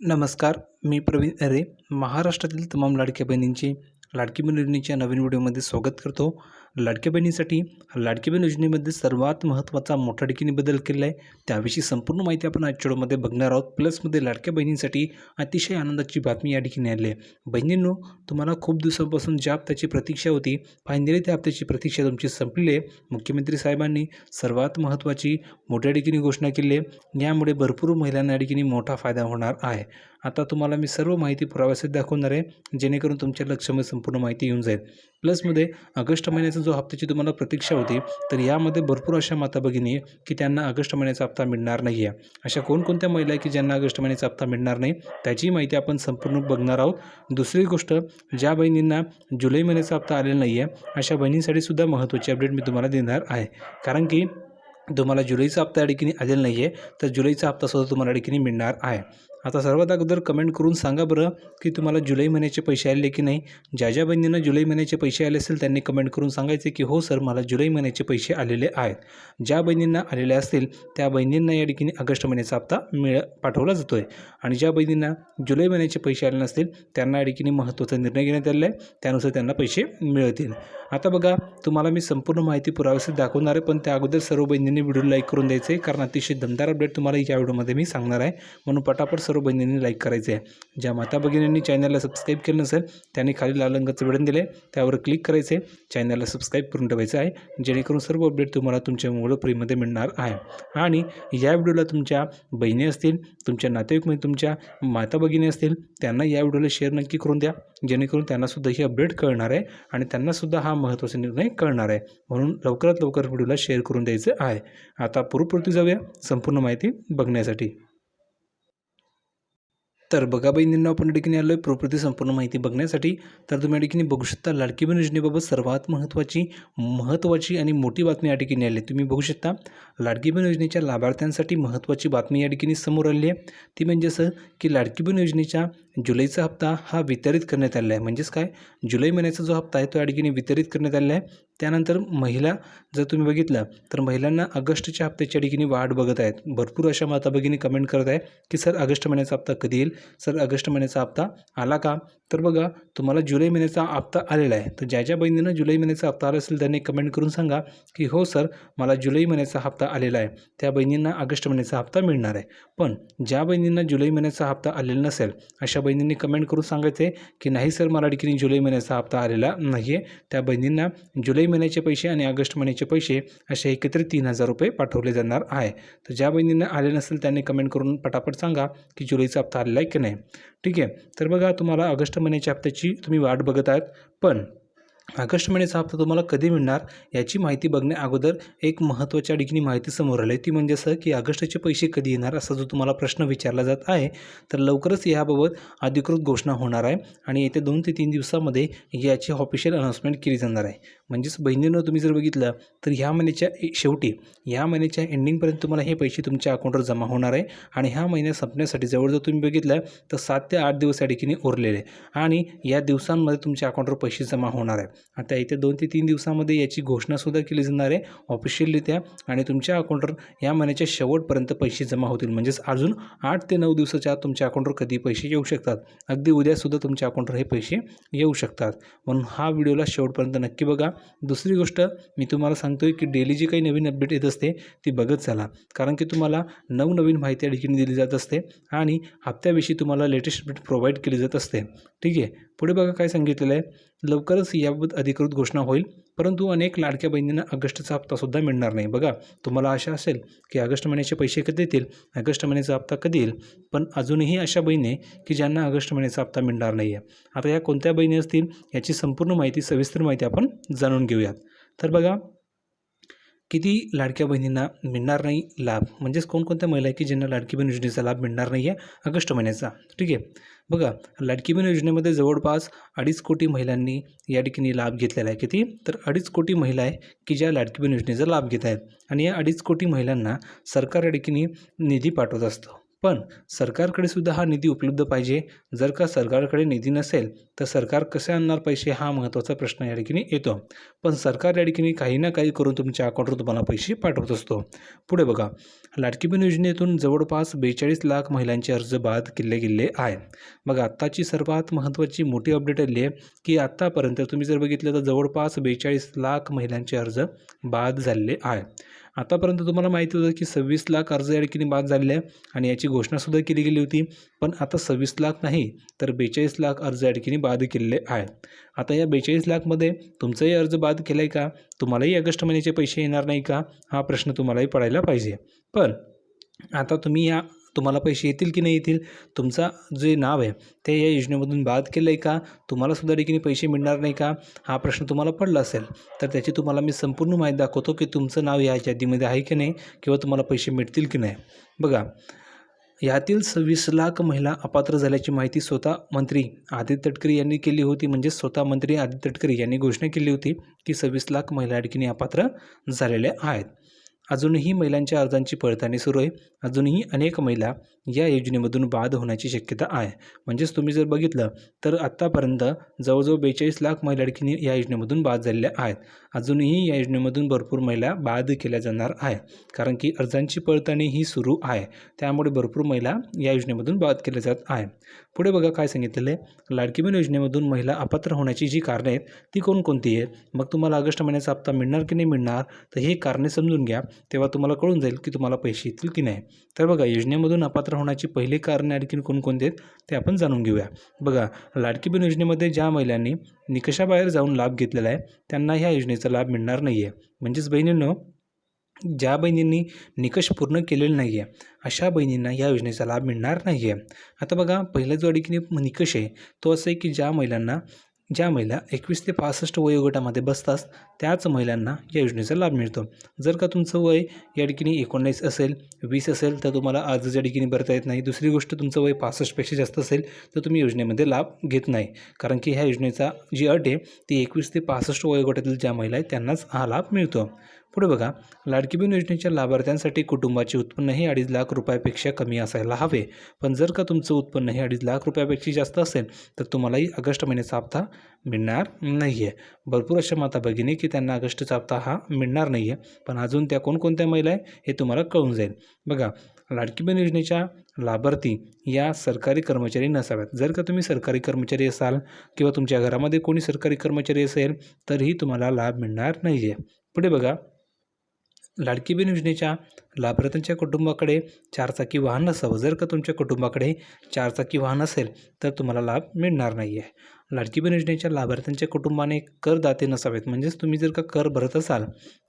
नमस्कार मी प्रवीण अरे महाराष्ट्रातील तमाम लाडक्या बहिणींचे लाडकी बहीण योजनेच्या नवीन व्हिडिओमध्ये स्वागत करतो. लाडक्या बहिणीसाठी लाडकी बहीण योजनेमध्ये सर्वात महत्त्वाचा मोठ्या ठिकाणी बदल केलेला आहे. त्याविषयी संपूर्ण माहिती आपण आज व्हिडिओमध्ये बघणार आहोत. प्लसमध्ये लाडक्या बहिणींसाठी अतिशय आनंदाची बातमी या ठिकाणी आली आहे. बहिणींनो तुम्हाला खूप दिवसांपासून ज्या हप्त्याची प्रतीक्षा होती फायनली त्या हप्त्याची प्रतीक्षा तुमची संपली आहे. मुख्यमंत्री साहेबांनी सर्वात महत्त्वाची मोठ्या ठिकाणी घोषणा केली आहे. यामुळे भरपूर महिलांना या ठिकाणी मोठा फायदा होणार आहे. आता तुम्हाला मी सर्व माहिती पुराव्यासहित दाखवणार आहे जेणेकरून तुमच्या लक्षामध्ये संपूर्ण माहिती येऊन जाईल. प्लसमध्ये ऑगस्ट महिन्याचा जो हप्त्याची तुम्हाला प्रतीक्षा होती तर यामध्ये भरपूर अशा माता भगिनी आहे की त्यांना ऑगस्ट महिन्याचा हप्ता मिळणार नाही आहे अशा कोणकोणत्या महिला आहे की ज्यांना ऑगस्ट महिन्याचा हप्ता मिळणार नाही त्याची माहिती आपण संपूर्ण बघणार आहोत. दुसरी गोष्ट ज्या बहिणींना जुलै महिन्याचा हप्ता आलेला नाही आहे अशा बहिणींसाठी सुद्धा महत्त्वाची अपडेट मी तुम्हाला देणार आहे. कारण की तुम्हाला जुलैचा हप्ता या ठिकाणी आलेला नाही आहे तर जुलैचा हप्तासुद्धा तुम्हाला या ठिकाणी मिळणार आहे. आता सर्वात अगोदर कमेंट करून सांगा बरं की तुम्हाला जुलै महिन्याचे पैसे आले की नाही? ज्या ज्या बहिणींना जुलै महिन्याचे पैसे आले असेल त्यांनी कमेंट करून सांगायचे की हो सर मला जुलै महिन्याचे पैसे आलेले आहेत. ज्या बहिणींना आलेले असतील त्या बहिणींना या ठिकाणी ऑगस्ट महिन्याचा हप्ता मिळ पाठवला जातो आहे आणि ज्या बहिणींना जुलै महिन्याचे पैसे आले नसतील त्यांना या ठिकाणी महत्त्वाचा निर्णय घेण्यात आलेला आहे. त्यानुसार त्यांना पैसे मिळतील. आता बघा तुम्हाला मी संपूर्ण माहिती पुराव्यासहित दाखवणार आहे पण त्या अगोदर सर्व बहिणींनी व्हिडिओ लाईक करून द्यायचे आहे कारण अतिशय दमदार अपडेट तुम्हाला या व्हिडिओमध्ये मी सांगणार आहे. म्हणून पटापट सर्व बहिणींनी लाईक करायचे आहे ज्या माता भगिनींनी चॅनलला सबस्क्राईब केलं नसेल त्यांनी खाली लाल रंगाचं बटन दिले त्यावर क्लिक करायचे चॅनलला सबस्क्राईब करून ठेवायचं आहे जेणेकरून सर्व अपडेट तुम्हाला तुमच्या मोबाईल फ्रीमध्ये मिळणार आहे. आणि या व्हिडिओला तुमच्या बहिणी असतील तुमच्या नातेवाईक म्हणजे तुमच्या माता भगिनी असतील त्यांना या व्हिडिओला शेअर नक्की करून द्या. जेणेकरून त्यांनासुद्धा ही अपडेट कळणार आहे आणि त्यांनासुद्धा हा महत्त्वाचा निर्णय कळणार आहे. म्हणून लवकरात लवकर व्हिडिओला शेअर करून द्यायचं आहे. आता पूर्वपूर्ती जाऊया. संपूर्ण माहिती बघण्यासाठी. तर बघा बहिणींना आपण ठिकाणी आलो आहे प्रॉपर्टी संपूर्ण माहिती बघण्यासाठी. तर तुम्ही या ठिकाणी बघू शकता लाडकी बहीण योजनेबाबत सर्वात महत्त्वाची महत्त्वाची आणि मोठी बातमी या ठिकाणी आली तुम्ही बघू शकता लाडकी बहीण योजनेच्या लाभार्थ्यांसाठी महत्त्वाची बातमी या ठिकाणी समोर आली आहे. ती म्हणजे असं की लाडकी बहीण योजनेच्या जुलैचा हप्ता हा वितरित करण्यात आलेला आहे. म्हणजेच काय? जुलै महिन्याचा जो हप्ता आहे तो या ठिकाणी वितरित करण्यात आलेला आहे. त्यानंतर महिला जर तुम्ही बघितलं तर महिलांना ऑगस्टच्या हप्त्याच्या ठिकाणी वाढ बघत आहेत. भरपूर अशा माता भगिनी कमेंट करत आहे की सर ऑगस्ट महिन्याचा हप्ता कधी येईल? सर ऑगस्ट महिन्याचा हप्ता आला का? तर बघा तुम्हाला जुलै महिन्याचा हप्ता आलेला आहे. तर ज्या ज्या बहिणींना जुलै महिन्याचा हप्ता आला असेल त्यांनी कमेंट करून सांगा की हो सर मला जुलै महिन्याचा हप्ता आलेला आहे. त्या बहिणींना ऑगस्ट महिन्याचा हप्ता मिळणार आहे. पण ज्या बहिणींना जुलै महिन्याचा हप्ता आलेला नसेल अशा बहिणींनी कमेंट करून सांगायचे की नाही सर मला ठिकाणी जुलै महिन्याचा हप्ता आलेला नाही आहे त्या बहिणींना जुलै महिन्याचे पैसे आणि ऑगस्ट महिन्याचे पैसे असे एकत्रित तीन हजार रुपये पाठवले जाणार आहे. तर ज्या बहिणींना आले नसेल त्यांनी कमेंट करून पटापट सांगा की जुलैचा हप्ता आलेला आहे की नाही. ठीक आहे? तर बघा तुम्हाला ऑगस्ट महिन्याच्या हप्त्याची तुम्ही वाट बघत आहात. पण ऑगस्ट महिन्याचा हप्ता तुम्हाला कधी मिळणार याची माहिती बघण्या अगोदर एक महत्त्वाच्या ठिकाणी माहिती समोर आली. ती म्हणजे असं की ऑगस्टचे पैसे कधी येणार असा जो तुम्हाला प्रश्न विचारला जात आहे तर लवकरच याबाबत अधिकृत घोषणा होणार आहे आणि येत्या दोन ते तीन दिवसामध्ये याची ऑफिशियल अनाउन्समेंट केली जाणार आहे. म्हणजेच बहिणीनं तुम्ही जर बघितलं तर ह्या महिन्याच्या ए- शेवटी ह्या महिन्याच्या एंडिंगपर्यंत तुम्हाला हे पैसे तुमच्या अकाउंटवर जमा होणार आहे. आणि ह्या महिन्यात संपण्यासाठी जवळ जर तुम्ही बघितलं तर सात ते आठ दिवस या ठिकाणी उरलेले. आणि या दिवसांमध्ये तुमच्या अकाउंटवर पैसे जमा होणार आहे. आता येत्या दोन ते तीन दिवसामध्ये याची घोषणासुद्धा केली जाणार आहे ऑफिशियलरित्या आणि तुमच्या अकाउंटवर या महिन्याच्या शेवटपर्यंत पैसे जमा होतील. म्हणजेच अजून आठ ते नऊ दिवसाच्या आत तुमच्या अकाउंटवर कधी पैसे येऊ शकतात. अगदी उद्यासुद्धा तुमच्या अकाउंटवर हे पैसे येऊ शकतात. म्हणून हा व्हिडिओला शेवटपर्यंत नक्की बघा. दुसरी गोष्ट मी तुम्हाला सांगतो आहे की डेली जी काही नवीन अपडेट येत असते ती बघत चाला. कारण की तुम्हाला नवनवीन माहिती या ठिकाणी दिली जात असते आणि हप्त्याविषयी तुम्हाला लेटेस्ट अपडेट प्रोव्हाइड केली जात असते. ठीक आहे? पुढे बघा काय सांगितलेलं आहे. लवकरच याबाबत अधिकृत घोषणा होईल. परंतु अनेक लाडक्या बहिणींना ऑगस्टचा हप्तासुद्धा मिळणार नाही. बघा तुम्हाला आशा असेल की ऑगस्ट महिन्याचे पैसे कधी येतील ऑगस्ट महिन्याचा हप्ता कधी येईल पण अजूनही अशा बहिणी आहे की ज्यांना ऑगस्ट महिन्याचा हप्ता मिळणार नाही आहे. आता या कोणत्या बहिणी असतील याची संपूर्ण माहिती सविस्तर माहिती आपण जाणून घेऊयात. तर बघा किती लाडक्या बहिणींना मिळणार नाही लाभ? म्हणजेच कोणकोणत्या महिला आहे की ज्यांना लाडकी बहीण योजनेचा लाभ मिळणार नाही आहे ऑगस्ट महिन्याचा. ठीक आहे? बघा लाडकी बहीण योजनेमध्ये जवळपास अडीच कोटी महिलांनी या ठिकाणी लाभ घेतलेला आहे. किती? तर अडीच कोटी महिला आहे की ज्या लाडकी बहीण योजनेचा लाभ घेत आहेत. आणि या अडीच कोटी महिलांना सरकार या ठिकाणी निधी पाठवत असतं. पण सरकारकडे सुद्धा हा निधी उपलब्ध पाहिजे. जर का सरकारकडे निधी नसेल तर सरकार कसे आणणार पैसे? हा महत्त्वाचा प्रश्न या ठिकाणी येतो. पण सरकार या ठिकाणी काही ना काही करून तुमच्या अकाउंटवर तुम्हाला पैसे पाठवत असतो. पुढे बघा. लाडकी बहीण योजनेतून जवळपास बेचाळीस लाख महिलांचे अर्ज बाद केले गेले आहे. बघा आत्ताची सर्वात महत्त्वाची मोठी अपडेट आली आहे की आत्तापर्यंत तुम्ही जर बघितलं तर जवळपास बेचाळीस लाख महिलांचे अर्ज बाद झालेले आहे. आतापर्यंत तुम्हाला माहिती होतं की सव्वीस लाख अर्ज या ठिकाणी बाद झालेले आहे आणि याची घोषणासुद्धा केली गेली होती. पण आता सव्वीस लाख नाही तर बेचाळीस लाख अर्ज या ठिकाणी बाद केलेले आहेत. आता या बेचाळीस लाखमध्ये तुमचाही अर्ज बाद केला आहे का? तुम्हालाही ऑगस्ट महिन्याचे पैसे येणार नाही का? हा प्रश्न तुम्हालाही पडायला पाहिजे. पण आता तुम्ही या तुम्हाला पैसे येतील की नाही येतील तुमचा जे नाव आहे ते या योजनेमधून बाद केलं आहे का? तुम्हाला सुद्धा ठिकाणी पैसे मिळणार नाही का? हा प्रश्न तुम्हाला पडला असेल तर त्याची तुम्हाला मी संपूर्ण माहिती दाखवतो की तुमचं नाव या यादीमध्ये आहे की नाही किंवा तुम्हाला पैसे मिळतील की नाही. बघा यातील सव्वीस लाख महिला अपात्र झाल्याची माहिती स्वतः मंत्री आदित्य तटकरे यांनी केली होती. म्हणजे स्वतः मंत्री आदित्य तटकरे यांनी घोषणा केली होती की सव्वीस लाख महिला या ठिकाणी अपात्र झालेल्या आहेत. अजूनही महिलांच्या अर्जांची पडताळणी सुरू आहे. अजूनही अनेक महिला या योजनेमधून बाद होण्याची शक्यता आहे. म्हणजेच तुम्ही जर बघितलं तर आत्तापर्यंत जवळजवळ बेचाळीस लाख महिला लडकीने या योजनेमधून बाद झालेल्या आहेत. अजूनही या योजनेमधून भरपूर महिला बाद केल्या जाणार आहे कारण की अर्जांची पडताळणी ही सुरू आहे. त्यामुळे भरपूर महिला या योजनेमधून बाद केल्या जात आहे पुढे बघा काय सांगितलेलं आहे. लाडकी बहीण योजनेमधून महिला अपात्र होण्याची जी कारणे आहेत ती कोणकोणती आहेत? मग तुम्हाला ऑगस्ट महिन्याचा हप्ता मिळणार की नाही मिळणार? तर ही कारणे समजून घ्या. तेव्हा तुम्हाला कळून जाईल की तुम्हाला पैसे येतील की नाही. तर बघा योजनेमधून अपात्र होण्याची पहिली कारणे आणखीन कोणकोणते आहेत ते आपण जाणून घेऊया. बघा लाडकी बहीण योजनेमध्ये ज्या महिलांनी निकषाबाहेर जाऊन लाभ घेतलेला आहे त्यांना ह्या योजनेचा लाभ मिळणार नाही आहे म्हणजेच बहिणींनो ज्या बहिणींनी निकष पूर्ण केलेले नाही आहे अशा बहिणींना या योजनेचा लाभ मिळणार नाही आहे आता बघा पहिला जो अडीकी निकष आहे तो असं आहे की ज्या महिलांना ज्या महिला एकवीस ते पासष्ट वयोगटामध्ये बसतात त्याच महिलांना या योजनेचा लाभ मिळतो. जर का तुमचं वय या ठिकाणी एकोणीस असेल वीस असेल तर तुम्हाला अर्जाच्या ठिकाणी भरता येत नाही दुसरी गोष्ट तुमचं वय पासष्टपेक्षा जास्त असेल तर तुम्ही योजनेमध्ये लाभ घेत नाही. कारण की ह्या योजनेचा जी अट आहे ती एकवीस ते पासष्ट वयोगटातील ज्या महिला आहेत त्यांनाच हा लाभ मिळतो. पुढे बघा लाडकी बहीण योजनेच्या लाभार्थ्यांसाठी कुटुंबाचे उत्पन्न हे अडीच लाख रुपयापेक्षा कमी असायला हवे. पण जर का तुमचं उत्पन्न हे अडीच लाख रुपयापेक्षा जास्त असेल तर तुम्हालाही ऑगस्ट महिन्याचा हप्ता मिळणार नाही आहे भरपूर अशा माता भगिनी की त्यांना ऑगस्टचा हप्ता हा मिळणार नाही आहे पण अजून त्या कोणकोणत्या महिला आहे हे तुम्हाला कळून जाईल. बघा लाडकी बहीण योजनेच्या लाभार्थी या सरकारी कर्मचारी नसाव्यात. जर का तुम्ही सरकारी कर्मचारी असाल किंवा तुमच्या घरामध्ये कोणी सरकारी कर्मचारी असेल तरीही तुम्हाला लाभ मिळणार नाही आहे पुढे बघा लाडकी बहीण योजनेच्या लाभार्थ्यांच्या कुटुंबाकडे चारचाकी वाहन नसावं. जर का तुमच्या कुटुंबाकडे चारचाकी वाहन असेल तर तुम्हाला लाभ मिळणार नाही आहे लाडकी बहीण योजनेच्या लाभार्थ्यांच्या कुटुंबाने करदाते नसावेत. म्हणजेच तुम्ही जर का कर भरत असाल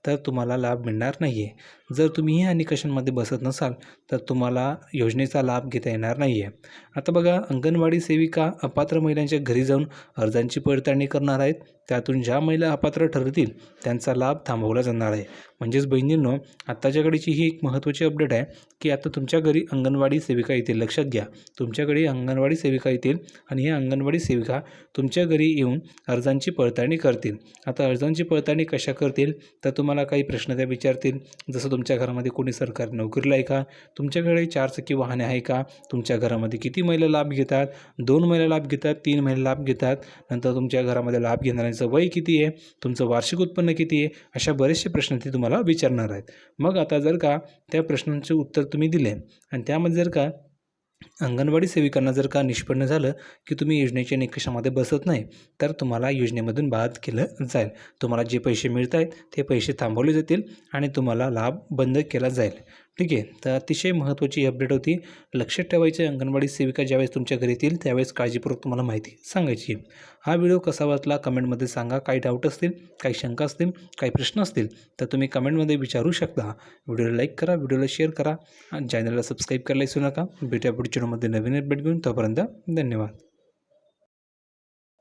तर तुम्हाला लाभ मिळणार नाही आहे जर तुम्ही ह्या निकषांमध्ये बसत नसाल तर तुम्हाला योजनेचा लाभ घेता येणार नाही आहे आता बघा अंगणवाडी सेविका अपात्र महिलांच्या घरी जाऊन अर्जांची पडताळणी करणार आहेत. त्यातून ज्या महिला अपात्र ठरतील त्यांचा लाभ थांबवला जाणार आहे. म्हणजेच बहिणींनो आत्ताच्या घडीची ही एक महत्त्वाची अपडेट आहे की आता तुमच्या घरी अंगणवाडी सेविका येतील. लक्षात घ्या तुमच्याकडे अंगणवाडी सेविका येतील आणि ह्या अंगणवाडी सेविका तुमच्या घरी येऊन अर्जांची पडताळणी करतील. आता अर्जांची पडताळणी कशा करतील? तर तुम्हाला काही प्रश्न त्या विचारतील. जसं तुमच्या घरामध्ये कोणी सरकारी नोकरीला आहे का? तुमच्याकडे चारचाकी वाहने आहे का? तुमच्या घरामध्ये किती महिला लाभ घेतात? दोन महिला लाभ घेतात तीन महिला लाभ घेतात. नंतर तुमच्या घरामध्ये लाभ घेणाऱ्यांचं वय किती आहे तुमचं वार्षिक उत्पन्न किती आहे अशा बरेचसे प्रश्न ते तुम्हाला विचारणार आहेत. मग आता जर का त्या प्रश्नांचे उत्तर तुम्ही दिले आणि त्यामध्ये जर का अंगणवाडी सेविकांना जर का निष्पन्न झालं की तुम्ही योजनेच्या निकषामध्ये बसत नाही तर तुम्हाला योजनेमधून बाद केलं जाईल. तुम्हाला जे पैसे मिळत आहेत ते पैसे थांबवले जातील आणि तुम्हाला लाभ बंद केला जाईल. ठीक आहे. तर अतिशय महत्त्वाची अपडेट होती. लक्षात ठेवायची अंगणवाडी सेविका ज्यावेळेस तुमच्या घरी येतील त्यावेळेस काळजीपूर्वक तुम्हाला माहिती सांगायची हा व्हिडिओ कसा वाचला कमेंटमध्ये सांगा. काही डाऊट असतील काही शंका असतील काही प्रश्न असतील तर तुम्ही कमेंटमध्ये विचारू शकता. व्हिडिओला लाईक करा व्हिडिओला शेअर करा. आणि चॅनलला सबस्क्राईब करायला विसरू नका. भेटूया पुढच्या व्हिडिओमध्ये नवीन अपडेट घेऊन. तोपर्यंत धन्यवाद.